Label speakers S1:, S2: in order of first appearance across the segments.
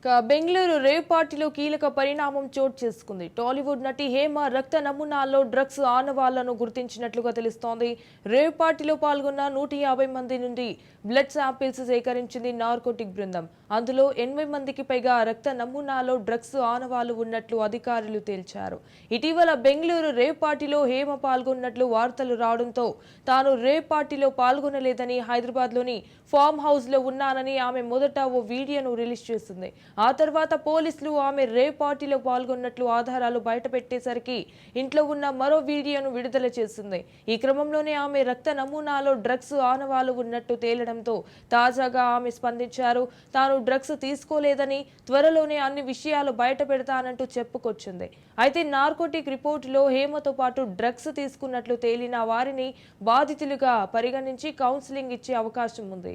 S1: ఇక బెంగళూరు రేవ్ పార్టీలో కీలక పరిణామం చోటు చేసుకుంది. టాలీవుడ్ నటి హేమ రక్త నమూనాల్లో డ్రగ్స్ ఆనవాళ్ళను గుర్తించినట్లుగా తెలుస్తోంది. రేవ్ పార్టీలో పాల్గొన్న నూట యాభై మంది నుండి బ్లడ్ శాంపిల్స్ సేకరించింది నార్కోటిక్ బృందం. అందులో ఎనభై మందికి పైగా రక్త నమూనాలో డ్రగ్స్ ఆనవాళ్ళు ఉన్నట్లు అధికారులు తేల్చారు. ఇటీవల బెంగళూరు రేవ్ పార్టీలో హేమ పాల్గొన్నట్లు వార్తలు రావడంతో తాను రేవ్ పార్టీలో పాల్గొనలేదని హైదరాబాద్లోని ఫామ్ హౌస్లో ఉన్నానని ఆమె మొదట ఓ వీడియోను రిలీజ్ చేసింది. ఆ తర్వాత పోలీసులు ఆమె రే పార్టీలో పాల్గొన్నట్లు ఆధారాలు బయటపెట్టేసరికి ఇంట్లో ఉన్న మరో వీడియోను విడుదల చేసింది. ఈ క్రమంలోనే ఆమె రక్త నమూనాలో డ్రగ్స్ ఆనవాలు ఉన్నట్టు తేలడంతో తాజాగా ఆమె స్పందించారు. తాను డ్రగ్స్ తీసుకోలేదని త్వరలోనే అన్ని విషయాలు బయట పెడతానంటూ చెప్పుకొచ్చింది. అయితే నార్కోటిక్ రిపోర్టులో హేమతో పాటు డ్రగ్స్ తీసుకున్నట్లు తేలిన వారిని బాధితులుగా పరిగణించి కౌన్సిలింగ్ ఇచ్చే అవకాశం ఉంది.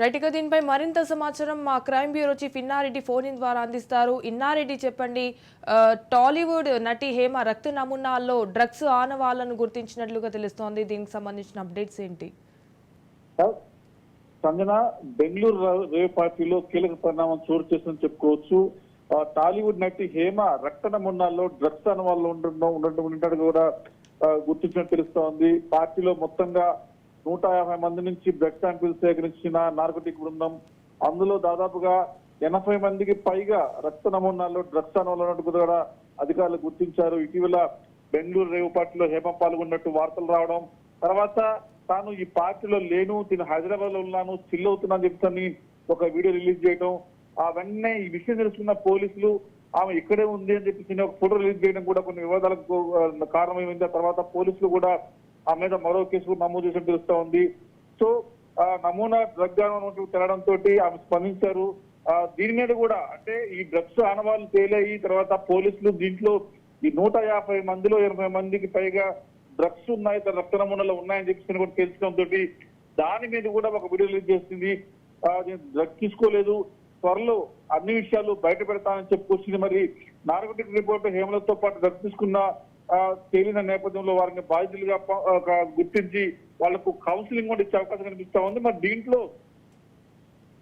S1: రైట్ ఇక దీనిపై మరింత సమాచారం మా crime bureau chief Innareddy phone in ద్వారా అందిస్తారు. ఇన్నారెడ్డి చెప్పండి టాలీవుడ్ నటి హేమ రక్త నమూనాల్లో డ్రగ్స్ ఆనవాళ్ళను గుర్తించినట్లుగా తెలుస్తోంది. దీనికి సంబంధించిన అప్డేట్స్ ఏంటి?
S2: సంజన బెంగళూరు రేవ్ పార్టీలో కీలక పరిణామం చోటు చేస్తుందని చెప్పుకోవచ్చు. టాలీవుడ్ నటి హేమ రక్త నమూనాల్లో డ్రగ్స్ అన్న ఉండడం ఉండడం కూడా గుర్తించినట్టు తెలుస్తోంది. పార్టీలో మొత్తంగా నూట యాభై మంది నుంచి బ్లడ్ శాంపిల్స్ సేకరించిన నార్కోటిక్ బృందం. అందులో దాదాపుగా ఎనభై మందికి పైగా రక్త నమూనాల్లో డ్రగ్స్ అన్న కూడా అధికారులు గుర్తించారు. ఇటీవల బెంగళూరు రేవు పార్టీలో హేమ పాల్గొన్నట్టు వార్తలు రావడం. తర్వాత తాను ఈ పార్టీలో లేను తిను హైదరాబాద్లో ఉన్నాను చిల్ అవుతున్నా చెప్తాను ఒక వీడియో రిలీజ్ చేయడం ఆ వెంటనే ఈ విషయం తెలుసుకున్న పోలీసులు ఆమె ఇక్కడే ఉంది అని చెప్పి ఒక ఫోటో రిలీజ్ చేయడం కూడా కొన్ని వివాదాలకు కారణమైంది. ఆ తర్వాత పోలీసులు కూడా ఆ మీద మరో కేసు నమోదు చేసినట్టు తెలుస్తా ఉంది. సో ఆ నమూనా డ్రగ్ తెలడంతో ఆమె స్పందించారు. దీని మీద కూడా అంటే ఈ డ్రగ్స్ ఆనవాళ్ళు తేలాయి తర్వాత పోలీసులు దీంట్లో ఈ నూట యాభై మందిలో ఇరవై మందికి పైగా డ్రగ్స్ ఉన్నాయి రక్త నమూనాలు ఉన్నాయని చెప్పి కూడా తెలుసుకోవడంతో దాని మీద కూడా ఒక వీడియో రిలీజ్ చేసింది. నేను డ్రగ్ తీసుకోలేదు. త్వరలో అన్ని విషయాలు బయట పెడతానని చెప్పుకొచ్చింది మరి నార్కోటిక్ రిపోర్ట్ హేమలతో పాటు డ్రగ్ తీసుకున్న తేలిన నేపథ్యంలో వారిని బాధితులుగా ఒక గుర్తించి వాళ్ళకు కౌన్సిలింగ్ కూడా ఇచ్చే అవకాశం కనిపిస్తా ఉంది. మరి దీంట్లో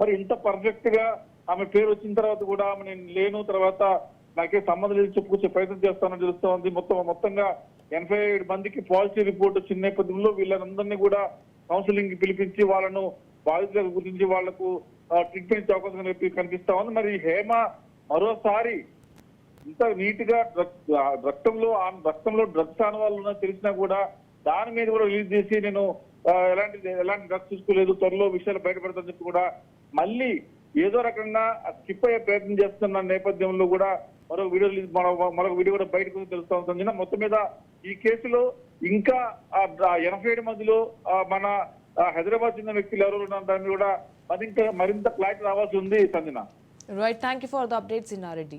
S2: మరి ఇంత పర్ఫెక్ట్గా ఆమె పేరు వచ్చిన తర్వాత కూడా ఆమె నేను లేను తర్వాత నాకే సంబంధం లేదు చెప్పుకొచ్చే ప్రయత్నం చేస్తానని తెలుస్తా ఉంది. మొత్తం మొత్తంగా ఎనభై ఏడు మందికి పాజిటివ్ రిపోర్ట్ వచ్చిన నేపథ్యంలో వీళ్ళందరినీ కూడా కౌన్సిలింగ్ పిలిపించి వాళ్ళను బాధితులకు గురించి వాళ్ళకు ట్రీట్మెంట్ ఇచ్చే అవకాశం కనిపి- కనిపిస్తా ఉంది. మరి హేమ మరోసారి ఇంత నీట్గా డ్రగ్- ఆ రక్తంలో రక్తంలో డ్రగ్స్ ఆన వాళ్ళు ఉన్నా తెలిసినా కూడా దాని మీద కూడా రిలీజ్ చేసి నేను ఎలాంటి ఎలాంటి డ్రగ్స్ తీసుకోలేదు త్వరలో విషయాలు బయటపడతాను చెప్పి కూడా మళ్ళీ ఏదో రకంగా స్కిప్ అయ్యే ప్రయత్నం చేస్తున్న నేపథ్యంలో కూడా మరో వీడియో రిలీజ్ మరో మరొక వీడియో కూడా బయటకు తెలుస్తా ఉంటుంది మొత్తం మీద ఈ కేసులో ఇంకా ఎనభై ఏడు మందిలో మన హైదరాబాద్ చెందిన వ్యక్తులు ఎవరు ఉన్నారు దాన్ని కూడా మరింత మరింత క్లారిటీ రావాల్సి ఉంది Sanjana.
S1: Right thank you for the updates Innareddy